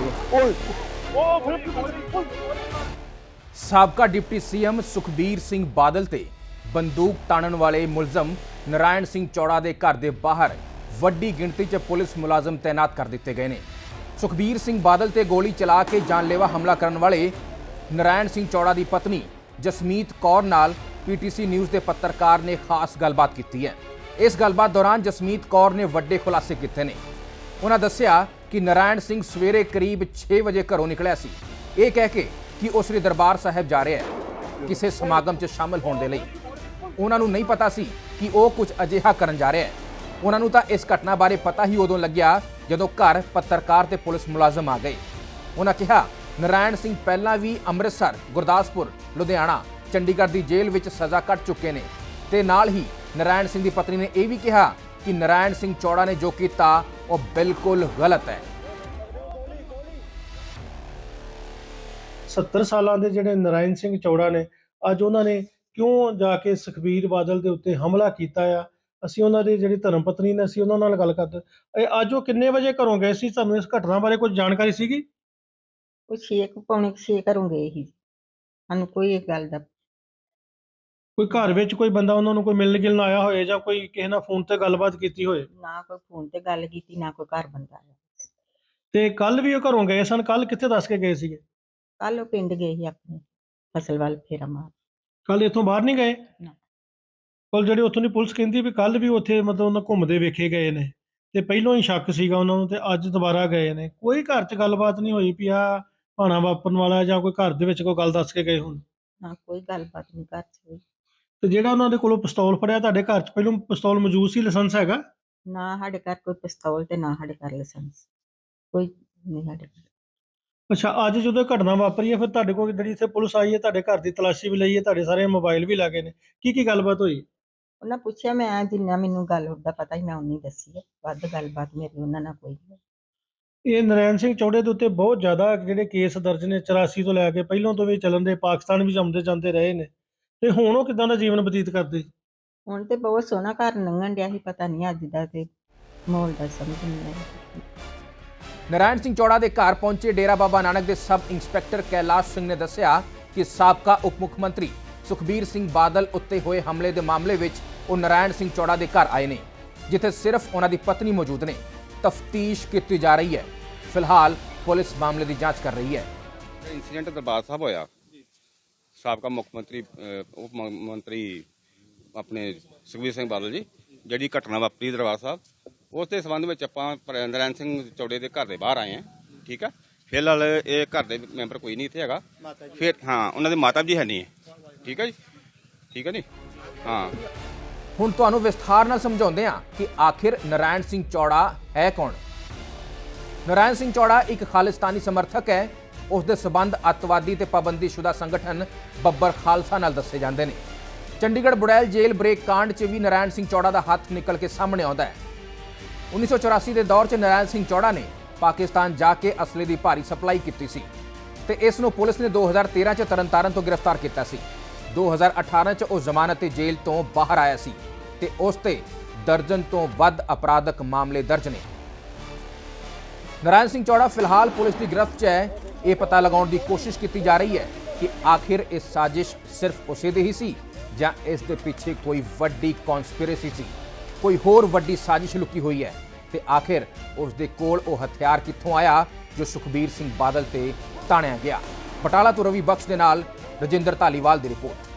ਦੇਖੋ। ਓਏ। ਸਾਬਕਾ ਡਿਪਟੀ ਸੀਐਮ ਸੁਖਬੀਰ ਸਿੰਘ ਬਾਦਲ ਤੇ ਬੰਦੂਕ ਤਾਣਨ ਵਾਲੇ ਮੁਲਜ਼ਮ ਨਰਾਇਣ ਸਿੰਘ ਚੌੜਾ ਦੇ ਘਰ ਦੇ ਬਾਹਰ ਵੱਡੀ ਗਿਣਤੀ 'ਚ ਪੁਲਿਸ ਮੁਲਾਜ਼ਮ ਤਾਇਨਾਤ ਕਰ ਦਿੱਤੇ ਗਏ ਨੇ। ਸੁਖਬੀਰ ਸਿੰਘ ਬਾਦਲ ਤੇ ਗੋਲੀ ਚਲਾ ਕੇ ਜਾਨਲੇਵਾ ਹਮਲਾ ਕਰਨ ਵਾਲੇ ਨਰਾਇਣ ਸਿੰਘ ਚੌੜਾ ਦੀ ਪਤਨੀ ਜਸਮੀਤ ਕੌਰ ਨਾਲ ਪੀਟੀਸੀ ਨਿਊਜ਼ ਦੇ ਪੱਤਰਕਾਰ ਨੇ ਖਾਸ ਗੱਲਬਾਤ ਕੀਤੀ ਹੈ। ਇਸ ਗੱਲਬਾਤ ਦੌਰਾਨ ਜਸਮੀਤ ਕੌਰ ਨੇ ਵੱਡੇ ਖੁਲਾਸੇ ਕੀਤੇ ਨੇ। ਉਹਨਾਂ ਦੱਸਿਆ ਕਿ ਨਰਾਇਣ ਸਿੰਘ ਸਵੇਰੇ ਕਰੀਬ 6 ਵਜੇ ਘਰੋਂ ਨਿਕਲਿਆ ਸੀ। ਇਹ ਕਹਿ ਕੇ ਕਿ ਉਹ ਸ੍ਰੀ ਦਰਬਾਰ ਸਾਹਿਬ ਜਾ ਰਿਹਾ ਹੈ, ਕਿਸੇ ਸਮਾਗਮ 'ਚ ਸ਼ਾਮਲ ਹੋਣ ਦੇ ਲਈ। ਉਹਨਾਂ ਨੂੰ ਨਹੀਂ ਪਤਾ ਸੀ ਕਿ ਉਹ ਕੁਝ ਅਜਿਹਾ ਕਰਨ ਜਾ ਰਿਹਾ ਹੈ। ਉਹਨਾਂ ਨੂੰ ਤਾਂ ਇਸ ਘਟਨਾ ਬਾਰੇ ਪਤਾ ਹੀ ਉਦੋਂ ਲੱਗਿਆ ਜਦੋਂ ਘਰ ਪੱਤਰਕਾਰ ਤੇ ਪੁਲਿਸ ਮੁਲਾਜ਼ਮ ਆ ਗਏ। ਉਹਨਾਂ ਕਿਹਾ, ਨਰਾਇਣ ਸਿੰਘ ਪਹਿਲਾਂ ਵੀ ਅੰਮ੍ਰਿਤਸਰ, ਗੁਰਦਾਸਪੁਰ, ਲੁਧਿਆਣਾ, ਚੰਡੀਗੜ੍ਹ ਦੀ ਜੇਲ੍ਹ ਵਿੱਚ ਸਜ਼ਾ ਕੱਟ ਚੁੱਕੇ ਨੇ। ਤੇ ਨਾਲ ਹੀ ਨਰਾਇਣ ਸਿੰਘ ਦੀ ਪਤਨੀ ਨੇ ਇਹ ਵੀ ਕਿਹਾ ਕਿ ਨਰਾਇਣ ਸਿੰਘ ਚੌੜਾ ਨੇ ਜੋ ਕੀਤਾ ਉਹ ਬਿਲਕੁਲ ਗਲਤ ਹੈ 70 ਸਾਲਾਂ ਦੇ ਜਿਹੜੇ ਨਰਾਇਣ ਸਿੰਘ ਚੌੜਾ ਨੇ ਅੱਜ ਉਹਨਾਂ ਨੇ ਕਿਉਂ ਜਾ ਕੇ ਸੁਖਬੀਰ ਬਾਦਲ ਦੇ ਉੱਤੇ ਹਮਲਾ ਕੀਤਾ ਆ ਅਸੀਂ ਉਹਨਾਂ ਦੀ ਜਿਹੜੀ ਧਰਮ ਪਤਨੀ ਨੇ ਅਸੀਂ ਉਹਨਾਂ ਨਾਲ ਗੱਲ ਕਰਦੇ ਇਹ ਅੱਜ ਉਹ ਕਿੰਨੇ ਵਜੇ ਘਰੋਂ ਗਏ ਸੀ ਤੁਹਾਨੂੰ ਇਸ ਘਟਨਾ ਬਾਰੇ ਕੁਝ ਜਾਣਕਾਰੀ ਸੀਗੀ ਉਹ ਛੇ ਕੁ ਪੌਣੇ ਛੇ ਘਰੋਂ ਗਏ ਸੀ ਸਾਨੂੰ ਕੋਈ ਇਹ ਗੱਲ ਦਾ ਕੋਈ ਘਰ ਵਿੱਚ ਕੋਈ ਬੰਦਾ ਉਹਨਾਂ ਨੂੰ ਕੋਈ ਮਿਲਣ ਗਿਲਣ ਆਇਆ ਹੋਏ ਜਾਂ ਕੋਈ ਕਿਸੇ ਨਾਲ ਫੋਨ ਤੇ ਗੱਲਬਾਤ ਕੀਤੀ ਹੋਏ? ਨਾ ਕੋਈ ਫੋਨ ਤੇ ਗੱਲ ਕੀਤੀ ਨਾ ਕੋਈ ਘਰ ਬੰਦਾ ਆਇਆ। ਤੇ ਕੱਲ ਵੀ ਉਹ ਘਰੋਂ ਗਏ ਸਨ? ਕੱਲ ਕਿੱਥੇ ਦੱਸ ਕੇ ਗਏ ਸੀਗੇ? ਕੱਲ ਉਹ ਪਿੰਡ ਗਏ ਸੀ ਆਪਣੇ ਫਸਲ ਵੱਲ ਫੇਰਾ ਮਾਰ। ਕੱਲ ਇੱਥੋਂ ਬਾਹਰ ਨਹੀਂ ਗਏ? ਨਾ। ਕੱਲ ਜਿਹੜੀ ਉੱਥੋਂ ਦੀ ਪੁਲਿਸ ਕਹਿੰਦੀ ਵੀ ਕੱਲ ਵੀ ਉੱਥੇ ਮਤਲਬ ਉਹਨਾਂ ਘੁੰਮਦੇ ਵੇਖੇ ਗਏ ਨੇ। ਤੇ ਪਹਿਲੋਂ ਹੀ ਸ਼ੱਕ ਸੀਗਾ ਉਹਨਾਂ ਨੂੰ ਤੇ ਅੱਜ ਦੁਬਾਰਾ ਗਏ ਨੇ। ਕੋਈ ਘਰ 'ਚ ਗੱਲਬਾਤ ਨਹੀਂ ਹੋਈ ਵੀ ਆ ਭਾਣਾ ਵਾਪਰਨ ਵਾਲਾ ਜਾਂ ਕੋਈ ਘਰ ਦੇ ਵਿੱਚ ਕੋਈ ਗੱਲ ਦੱਸ ਕੇ ਗਏ ਹੁਣ। ਨਾ ਕੋਈ ਗੱਲਬਾਤ ਨਹੀਂ ਘਰ ਚ ਹੋਈ। ਤੇ ਜਿਹੜਾ ਉਹਨਾਂ ਦੇ ਕੋਲੋਂ ਪਿਸਤੌਲ ਫੜਿਆ ਤੁਹਾਡੇ ਘਰ 'ਚ ਪਹਿਲੋਂ ਪਿਸਤੌਲ ਮੌਜੂਦ ਸੀ ਲਾਇਸੈਂਸ ਹੈਗਾ? ਨਾ ਸਾਡੇ ਘਰ ਕੋਈ ਪਿਸਤੌਲ ਤੇ ਨਾ ਸਾਡੇ ਘਰ ਲਾਇਸੈਂਸ। ਕੋਈ ਨਹੀਂ ਸਾਡੇ ਘਰ। ਅੱਛਾ ਅੱਜ ਜਦੋਂ ਇਹ ਘਟਨਾ ਵਾਪਰੀ ਹੈ ਫਿਰ ਤੁਹਾਡੇ ਕੋਲ ਜਿਹੜੀ ਇੱਥੇ ਪੁਲਿਸ ਆਈ ਹੈ ਤੁਹਾਡੇ ਘਰ ਦੀ ਤਲਾਸ਼ੀ ਵੀ ਲਈ ਹੈ ਤੁਹਾਡੇ ਸਾਰੇ ਮੋਬਾਈਲ ਵੀ ਲੱਗੇ ਨੇ। ਕੀ ਕੀ ਗੱਲਬਾਤ ਹੋਈ? ਉਹਨਾਂ ਪੁੱਛਿਆ ਮੈਂ ਜਿੰਨਾ ਮੈਨੂੰ ਗੱਲ ਦਾ ਪਤਾ ਸੀ ਮੈਂ ਉਨੀ ਦੱਸੀ ਹੈ। ਵੱਧ ਗੱਲਬਾਤ ਮੇਰੀ ਉਹਨਾਂ ਨਾਲ ਕੋਈ ਨਹੀਂ। ਇਹ ਨਰੈਣ ਸਿੰਘ ਚੌੜੇ ਦੇ ਉੱਤੇ ਬਹੁਤ ਜ਼ਿਆਦਾ ਜਿਹੜੇ ਕੇਸ ਦਰਜ ਨੇ 84 ਤੋਂ ਲੈ ਕੇ ਪਹਿਲਾਂ ਤੋਂ ਵੀ ਚੱਲਣ ਦੇ ਪਾਕਿਸਤਾਨ ਵੀ ਆਉਂਦੇ ਜਾਂਦੇ ਰਹੇ ਨੇ। ਤੇ ਹੁਣ ਉਹ ਕਿਦਾਂ ਦਾ ਜੀਵਨ ਬਤੀਤ ਕਰਦੇ? ਹੁਣ ਤੇ ਬਹੁਤ ਸੋਹਣਾ ਘਰ ਲੰਘਣ ਡਿਆ ਸੀ ਪਤਾ ਨਹੀਂ ਅੱਜ ਦਾ ਤੇ ਮਾਹੌਲ ਦਾ ਸਮਝ ਨਹੀਂ ਆਇਆ। ਨਰਾਇਣ ਸਿੰਘ ਚੌੜਾ ਦੇ ਘਰ ਪਹੁੰਚੇ ਡੇਰਾ ਬਾਬਾ ਨਾਨਕ ਦੇ ਸਬ ਇੰਸਪੈਕਟਰ ਕੈਲਾਸ਼ ਸਿੰਘ ਨੇ ਦੱਸਿਆ ਕਿ ਸਾਬਕਾ ਉਪ ਮੁੱਖ ਮੰਤਰੀ ਸੁਖਬੀਰ ਸਿੰਘ ਬਾਦਲ ਉੱਤੇ ਹੋਏ ਹਮਲੇ ਦੇ ਮਾਮਲੇ ਵਿੱਚ ਉਹ ਨਰਾਇਣ ਸਿੰਘ ਚੌੜਾ ਦੇ ਘਰ ਆਏ ਨੇ ਜਿੱਥੇ ਸਿਰਫ ਉਹਨਾਂ ਦੀ ਪਤਨੀ ਮੌਜੂਦ ਨੇ। ਤਫਤੀਸ਼ ਕੀਤੀ ਜਾ ਰਹੀ ਹੈ। ਫਿਲਹਾਲ ਪੁਲਿਸ ਮਾਮਲੇ ਦੀ ਜਾਂਚ ਕਰ ਰਹੀ ਹੈ। ਇੰਸੀਡੈਂਟ ਦਰਬਾਰ ਸਾਹਿਬ ਹੋਇਆ। ਸਾਬਕਾ ਮੁੱਖ ਮੰਤਰੀ ਉਪ ਮੰਤਰੀ ਆਪਣੇ ਸੁਖਬੀਰ ਸਿੰਘ ਬਾਦਲ ਜੀ ਜਿਹੜੀ ਘਟਨਾ ਵਾਪਰੀ ਦਰਬਾਰ ਸਾਹਿਬ ਉਸ ਦੇ ਸੰਬੰਧ ਵਿੱਚ ਆਪਾਂ ਨਰੈਣ ਸਿੰਘ ਚੌੜੇ ਦੇ ਘਰ ਦੇ ਬਾਹਰ ਆਏ ਹਾਂ ਠੀਕ ਆ? ਫਿਲਹਾਲ ਇਹ ਘਰ ਦੇ ਮੈਂਬਰ ਕੋਈ ਨਹੀਂ ਇੱਥੇ ਹੈਗਾ। ਫਿਰ ਹਾਂ ਉਹਨਾਂ ਦੇ ਮਾਤਾ ਜੀ ਹੈ ਨਹੀਂ ਹੈ। ਠੀਕ ਹੈ ਜੀ? ਠੀਕ ਹੈ ਜੀ? ਹਾਂ। ਹੁਣ ਤੁਹਾਨੂੰ ਵਿਸਥਾਰ ਨਾਲ ਸਮਝਾਉਂਦੇ ਹਾਂ ਕਿ ਆਖਿਰ ਨਰਾਇਣ ਸਿੰਘ ਚੌੜਾ ਹੈ ਕੌਣ? ਨਰਾਇਣ ਸਿੰਘ ਚੌੜਾ ਇੱਕ ਖਾਲਿਸਤਾਨੀ ਸਮਰਥਕ ਹੈ ਉਸ ਦੇ ਸਬੰਧ ਅੱਤਵਾਦੀ ਤੇ ਪਾਬੰਦੀਸ਼ੁਦਾ ਸੰਗਠਨ ਬੱਬਰ ਖਾਲਸਾ ਨਾਲ ਦੱਸੇ ਜਾਂਦੇ ਨੇ। ਚੰਡੀਗੜ੍ਹ ਬੁੜੈਲ ਜੇਲ੍ਹ ਬ੍ਰੇਕ ਕਾਂਡ 'ਚ ਵੀ ਨਰਾਇਣ ਸਿੰਘ ਚੌੜਾ ਦਾ ਹੱਥ ਨਿਕਲ ਕੇ ਸਾਹਮਣੇ ਆਉਂਦਾ ਹੈ। 1984 ਦੇ ਦੌਰ 'ਚ ਨਰਾਇਣ ਸਿੰਘ ਚੌੜਾ ਨੇ ਪਾਕਿਸਤਾਨ ਜਾ ਕੇ ਅਸਲੇ ਦੀ ਭਾਰੀ ਸਪਲਾਈ ਕੀਤੀ ਸੀ ਤੇ ਇਸ ਨੂੰ ਪੁਲਿਸ ਨੇ 2013 'ਚ ਤਰਨਤਾਰਨ ਤੋਂ ਗ੍ਰਿਫਤਾਰ ਕੀਤਾ ਸੀ। 2018 'ਚ ਉਹ ਜ਼ਮਾਨਤ ਤੇ ਜੇਲ੍ਹ ਤੋਂ ਬਾਹਰ ਆਇਆ ਸੀ ਤੇ ਉਸ ਤੇ ਦਰਜਨ ਤੋਂ ਵੱਧ ਅਪਰਾਧਕ ਮਾਮਲੇ ਦਰਜ ਨੇ। ਨਰਾਇਣ ਸਿੰਘ ਚੌੜਾ, ਫਿਲਹਾਲ ਪੁਲਿਸ ਦੀ ਗ੍ਰਿਫਤ 'ਚ ਹੈ। ਇਹ ਪਤਾ ਲਗਾਉਣ ਦੀ ਕੋਸ਼ਿਸ਼ ਕੀਤੀ ਜਾ ਰਹੀ ਹੈ ਕਿ ਆਖਿਰ ਇਹ ਸਾਜ਼ਿਸ਼ ਸਿਰਫ ਉਸੇ ਦੀ ਹੀ ਸੀ ਜਾਂ ਇਸ ਦੇ ਪਿੱਛੇ ਕੋਈ ਵੱਡੀ ਕਨਸਪੀਰੇਸੀ ਸੀ? ਕੋਈ ਹੋਰ ਵੱਡੀ ਸਾਜ਼ਿਸ਼ ਲੁਕੀ ਹੋਈ ਹੈ? ਤੇ ਆਖਿਰ ਉਸ ਦੇ ਕੋਲ ਉਹ ਹਥਿਆਰ ਕਿੱਥੋਂ ਆਇਆ ਜੋ ਸੁਖਬੀਰ ਸਿੰਘ ਬਾਦਲ ਤੇ ਤਾਣਿਆ ਗਿਆ? ਬਟਾਲਾ ਤੋਂ ਰਵੀ ਬਖਸ਼ ਦੇ ਨਾਲ ਰਜਿੰਦਰ ਧਾਲੀਵਾਲ ਦੀ ਰਿਪੋਰਟ।